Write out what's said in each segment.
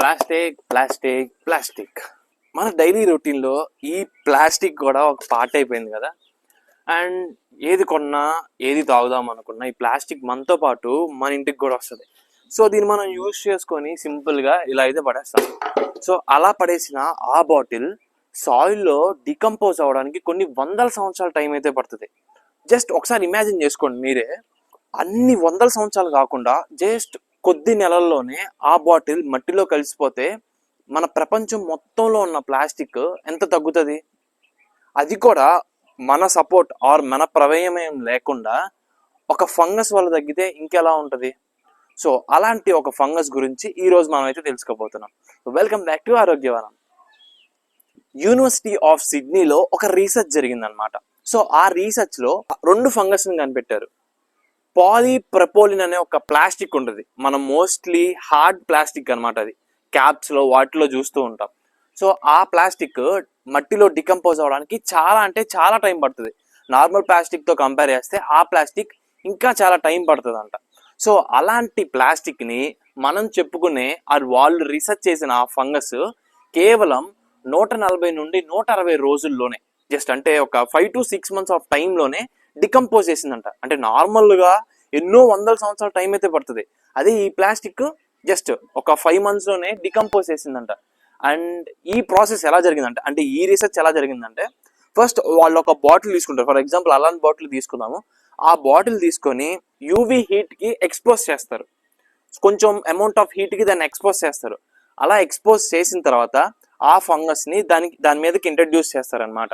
Plastic plastic plastic. మన daily రొటీన్లో ఈ ప్లాస్టిక్ కూడా ఒక పార్ట్ అయిపోయింది కదా. అండ్ ఏది కొన్నా ఏది తాగుదాం అనుకున్నా ఈ ప్లాస్టిక్ మనతో పాటు మన ఇంటికి కూడా వస్తుంది. సో దీన్ని మనం యూజ్ చేసుకొని సింపుల్గా ఇలా అయితే పడేస్తాం. సో అలా పడేసిన ఆ బాటిల్ సాయిల్లో డికంపోజ్ అవ్వడానికి కొన్ని వందల సంవత్సరాల టైం అయితే పడుతుంది. జస్ట్ ఒకసారి ఇమాజిన్ చేసుకోండి మీరే. అన్ని వందల సంవత్సరాలు కాకుండా జస్ట్ కొద్ది నెలల్లోనే ఆ బాటిల్ మట్టిలో కలిసిపోతే మన ప్రపంచం మొత్తంలో ఉన్న ప్లాస్టిక్ ఎంత తగ్గుతుంది? అది కూడా మన సపోర్ట్ ఆర్ మన ప్రమేయం లేకుండా ఒక ఫంగస్ వల్ల తగ్గితే ఇంకెలా ఉంటుంది? సో అలాంటి ఒక ఫంగస్ గురించి ఈరోజు మనం అయితే తెలుసుకోబోతున్నాం. Welcome back to Arogyavanam. University of సిడ్నీలో ఒక రీసెర్చ్ జరిగిందనమాట సో ఆ రీసెర్చ్లో రెండు ఫంగస్ని కనిపెట్టారు. పాలీప్రపోలిన్ అనే ఒక ప్లాస్టిక్ ఉంటుంది మనం మోస్ట్లీ హార్డ్ ప్లాస్టిక్ అనమాట అది. క్యాప్స్లో వాటిలో చూస్తూ ఉంటాం. సో ఆ ప్లాస్టిక్ మట్టిలో డికంపోజ్ అవడానికి చాలా అంటే చాలా టైం పడుతుంది. నార్మల్ ప్లాస్టిక్తో కంపేర్ చేస్తే ఆ ప్లాస్టిక్ ఇంకా చాలా టైం పడుతుంది అంట సో అలాంటి ప్లాస్టిక్ని మనం చెప్పుకునే అది వాళ్ళు రీసెర్చ్ చేసిన ఆ ఫంగస్ కేవలం నూట నలభై నుండి నూట అరవై రోజుల్లోనే జస్ట్ అంటే ఒక five to six months of టైంలోనే డికంపోజ్ చేసిందంట. అంటే నార్మల్గా ఎన్నో వందల సంవత్సరాల టైం అయితే పడుతుంది. అదే ఈ ప్లాస్టిక్ జస్ట్ ఒక ఫైవ్ మంత్స్లోనే డికంపోజ్ చేసిందంట. అండ్ ఈ ప్రాసెస్ ఎలా జరిగిందంటే? అంటే ఈ రీసెర్చ్ ఎలా జరిగిందంటే ఫస్ట్ వాళ్ళు ఒక బాటిల్ తీసుకుంటారు. ఫర్ ఎగ్జాంపుల్ అలాంటి బాటిల్ తీసుకుందాము. ఆ బాటిల్ తీసుకొని యూవి హీట్కి ఎక్స్పోజ్ చేస్తారు. కొంచెం అమౌంట్ ఆఫ్ హీట్కి దాన్ని ఎక్స్పోజ్ చేస్తారు. అలా ఎక్స్పోజ్ చేసిన తర్వాత ఆ ఫంగస్ని దానికి దాని మీదకి ఇంట్రడ్యూస్ చేస్తారనమాట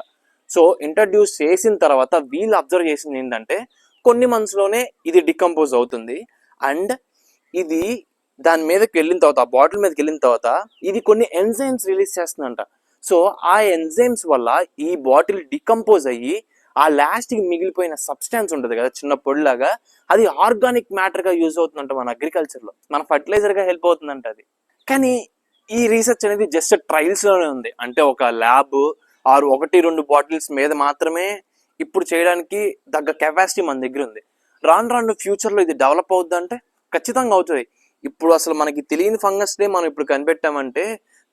సో ఇంట్రడ్యూస్ చేసిన తర్వాత వీళ్ళు అబ్జర్వ్ చేసింది ఏంటంటే కొన్ని మంత్స్లోనే ఇది డికంపోజ్ అవుతుంది. అండ్ ఇది దాని మీదకి వెళ్ళిన తర్వాత ఆ బాటిల్ మీదకి వెళ్ళిన తర్వాత ఇది కొన్ని ఎంజైమ్స్ రిలీజ్ చేస్తుందంట. సో ఆ ఎంజైమ్స్ వల్ల ఈ బాటిల్ డికంపోజ్ అయ్యి ఆ లాస్ట్కి మిగిలిపోయిన సబ్స్టాన్స్ ఉంటుంది కదా చిన్న పొడిలాగా అది ఆర్గానిక్ మ్యాటర్గా యూజ్ అవుతుందంట మన అగ్రికల్చర్లో. మన ఫర్టిలైజర్గా హెల్ప్ అవుతుందంట అది. కానీ ఈ రీసెర్చ్ అనేది జస్ట్ ట్రయల్స్లోనే ఉంది. అంటే ఒక ల్యాబ్ ఆరు ఒకటి రెండు బాటిల్స్ మీద మాత్రమే ఇప్పుడు చేయడానికి తగ్గ కెపాసిటీ మన దగ్గర ఉంది. రాను రాను ఫ్యూచర్లో ఇది డెవలప్ అవుద్ది అంటే ఖచ్చితంగా అవుతుంది. ఇప్పుడు అసలు మనకి తెలియని ఫంగస్నే మనం ఇప్పుడు కనిపెట్టామంటే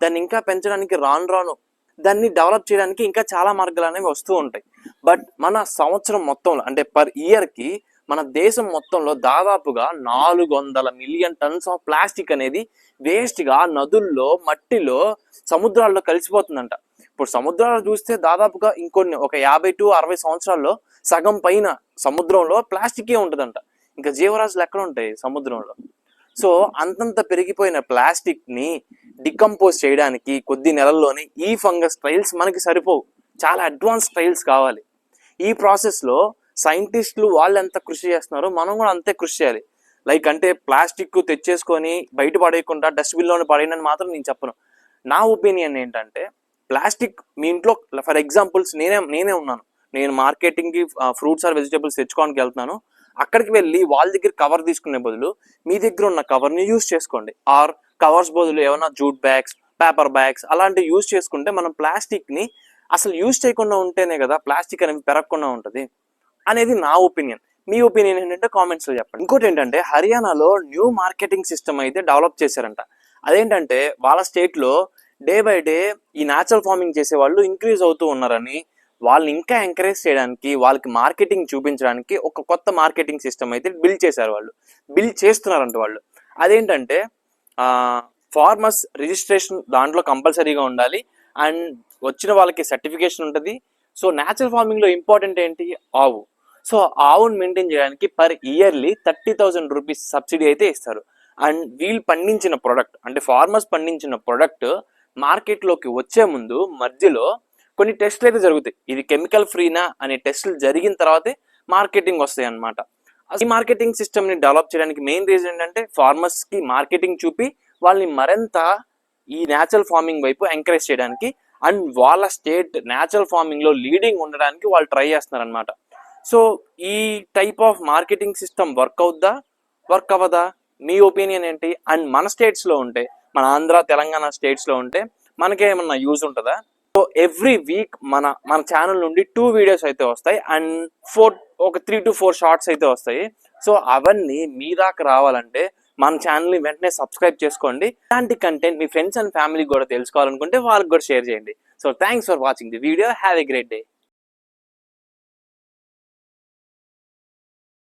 దాన్ని ఇంకా పెంచడానికి రాను రాను దాన్ని డెవలప్ చేయడానికి ఇంకా చాలా మార్గాలు అనేవి వస్తూ ఉంటాయి. బట్ మన సంవత్సరం మొత్తంలో అంటే పర్ ఇయర్కి మన దేశం మొత్తంలో దాదాపుగా నాలుగు వందల మిలియన్ టన్స్ ఆఫ్ ప్లాస్టిక్ అనేది వేస్ట్గా నదుల్లో మట్టిలో సముద్రాల్లో కలిసిపోతుందంట. ఇప్పుడు సముద్రాలు చూస్తే దాదాపుగా ఇంకొన్ని ఒక యాభై టు అరవై సంవత్సరాల్లో సగం పైన సముద్రంలో ప్లాస్టికే ఉంటుందంట. ఇంకా జీవరాశులు ఎక్కడ ఉంటాయి సముద్రంలో? సో అంతంత పెరిగిపోయిన ప్లాస్టిక్ని డికంపోజ్ చేయడానికి కొద్ది నెలల్లోనే ఈ ఫంగస్ ట్రయల్స్ మనకి సరిపోవు. చాలా అడ్వాన్స్ ట్రయల్స్ కావాలి. ఈ ప్రాసెస్లో సైంటిస్టులు వాళ్ళు ఎంత కృషి చేస్తున్నారో మనం కూడా అంతే కృషి చేయాలి. లైక్ అంటే ప్లాస్టిక్ తెచ్చేసుకొని బయట పడేయకుండా డస్ట్బిన్లోనే పడేయనని మాత్రం నేను చెప్పను. నా ఒపీనియన్ ఏంటంటే ప్లాస్టిక్ మీ ఇంట్లో ఫర్ ఎగ్జాంపుల్స్ నేనే నేనే ఉన్నాను. నేను మార్కెటింగ్కి ఫ్రూట్స్ ఆర్ వెజిటేబుల్స్ తెచ్చుకోవడానికి వెళ్తున్నాను. అక్కడికి వెళ్ళి వాళ్ళ దగ్గర కవర్ తీసుకునే బదులు మీ దగ్గర ఉన్న కవర్ని యూస్ చేసుకోండి. ఆర్ కవర్స్ బదులు ఏమైనా జూట్ బ్యాగ్స్ పేపర్ బ్యాగ్స్ అలాంటివి యూస్ చేసుకుంటే మనం ప్లాస్టిక్ని అసలు యూస్ చేయకుండా ఉంటేనే కదా ప్లాస్టిక్ అనేది పెరగకుండా ఉంటుంది అనేది నా ఒపీనియన్. మీ ఒపీనియన్ ఏంటంటే కామెంట్స్లో చెప్పండి. ఇంకోటి ఏంటంటే హర్యానాలో న్యూ మార్కెటింగ్ సిస్టమ్ అయితే డెవలప్ చేశారంట. అదేంటంటే వాళ్ళ స్టేట్లో డే బై డే ఈ న్యాచురల్ ఫార్మింగ్ చేసే వాళ్ళు ఇంక్రీజ్ అవుతూ ఉన్నారని వాళ్ళని ఇంకా ఎంకరేజ్ చేయడానికి వాళ్ళకి మార్కెటింగ్ చూపించడానికి ఒక కొత్త మార్కెటింగ్ సిస్టమ్ అయితే బిల్డ్ చేశారు వాళ్ళు. బిల్డ్ చేస్తున్నారంట వాళ్ళు. అదేంటంటే ఫార్మర్స్ రిజిస్ట్రేషన్ దాంట్లో కంపల్సరీగా ఉండాలి. అండ్ వచ్చిన వాళ్ళకి సర్టిఫికేషన్ ఉంటుంది. సో న్యాచురల్ ఫార్మింగ్లో ఇంపార్టెంట్ ఏంటి? ఆవు. సో ఆవును మెయింటైన్ చేయడానికి per yearly thirty thousand rupees subsidy అయితే ఇస్తారు. అండ్ వీళ్ళు పండించిన ప్రొడక్ట్ అంటే ఫార్మర్స్ పండించిన ప్రొడక్ట్ మార్కెట్లోకి వచ్చే ముందు మధ్యలో కొన్ని టెస్ట్లు అయితే జరుగుతాయి. ఇది కెమికల్ ఫ్రీనా అనే టెస్టులు జరిగిన తర్వాతే మార్కెటింగ్ వస్తాయి అన్నమాట. ఈ మార్కెటింగ్ సిస్టమ్ని డెవలప్ చేయడానికి మెయిన్ రీజన్ ఏంటంటే ఫార్మర్స్కి మార్కెటింగ్ చూపి వాళ్ళని మరింత ఈ న్యాచురల్ ఫార్మింగ్ వైపు ఎంకరేజ్ చేయడానికి అండ్ వాళ్ళ స్టేట్ న్యాచురల్ ఫార్మింగ్లో లీడింగ్ ఉండడానికి వాళ్ళు ట్రై చేస్తున్నారు అనమాట సో ఈ type of marketing system work అవుద్దా? వర్క్ అవ్వదా? మీ ఒపీనియన్ ఏంటి? అండ్ మన స్టేట్స్లో ఉంటే మన ఆంధ్ర తెలంగాణ స్టేట్స్లో ఉంటే మనకేమన్నా యూజ్ ఉంటుందా? సో ఎవ్రీ వీక్ మన మన ఛానల్ నుండి టూ వీడియోస్ అయితే వస్తాయి అండ్ ఫోర్ ఒక త్రీ టు ఫోర్ షార్ట్స్ అయితే వస్తాయి. సో అవన్నీ మీ దాకా రావాలంటే మన ఛానల్ని వెంటనే సబ్స్క్రైబ్ చేసుకోండి. ఇలాంటి కంటెంట్ మీ ఫ్రెండ్స్ అండ్ ఫ్యామిలీ కూడా తెలుసుకోవాలనుకుంటే వాళ్ళకి కూడా షేర్ చేయండి. So thanks for watching the video have a great day